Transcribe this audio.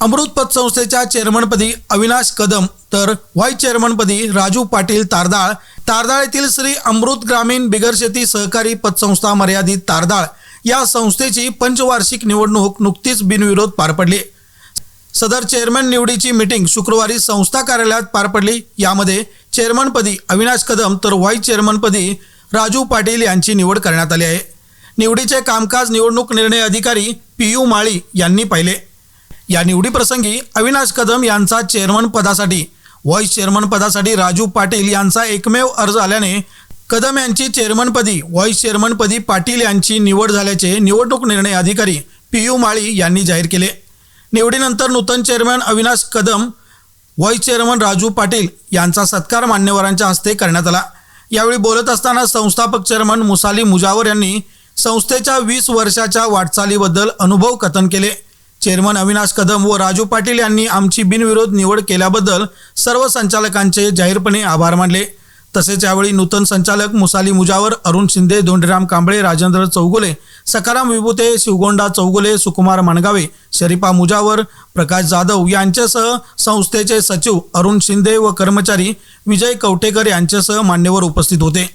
अमृत संस्थेच्या चेअरमनपदी अविनाश कदम तर व्हाईस चेअरमनपदी राजू पाटील तारदाळ. तारदाळ येथील श्री अमृत ग्रामीण बिगरशेती सहकारी पतसंस्था मर्यादित तारदाळ या संस्थेची पंचवार्षिक निवडणूक नुकतीच बिनविरोध पार पडली. सदर चेअरमन निवडीची मीटिंग शुक्रवारी संस्था कार्यालयात पार पडली. यामध्ये चेअरमनपदी अविनाश कदम तर व्हाईस चेअरमनपदी राजू पाटील यांची निवड करण्यात आली आहे. निवडीचे कामकाज निवडणूक निर्णय अधिकारी पी यू माळी यांनी पाहिले. या निवडीप्रसंगी अविनाश कदम यांचा चेअरमन पदासाठी व्हाईस चेअरमन पदासाठी राजू पाटील यांचा एकमेव अर्ज आल्याने कदम यांची चेअरमनपदी व्हाईस चेअरमनपदी पाटील यांची निवड झाल्याचे निवडणूक निर्णय अधिकारी पी यू माळी यांनी जाहीर केले. निवडीनंतर नूतन chairman Avinash Kadam vice chairman Raju Patil यांचा सत्कार मान्यवरांच्या हस्ते करण्यात आला. यावेळी बोलत असताना संस्थापक चेअरमन मुसाली मुजावर यांनी संस्थेच्या वीस वर्षाच्या वाटचालीबद्दल अनुभव कथन केले. चेअरमन अविनाश कदम व राजू पाटील यांनी आमची बिनविरोध निवड केल्याबद्दल सर्व संचालकांचे जाहीरपणे आभार मानले. तसेच यावेळी नूतन संचालक मुसाली मुजावर अरुण शिंदे धोंडीराम कांबळे राजेंद्र चौगुले सकाराम विभूते शिवगोंडा चौगुले सुकुमार माणगावे शरीफा मुजावर प्रकाश जाधव यांच्यासह संस्थेचे सचिव अरुण शिंदे व कर्मचारी विजय कवटेकर यांच्यासह मान्यवर उपस्थित होते.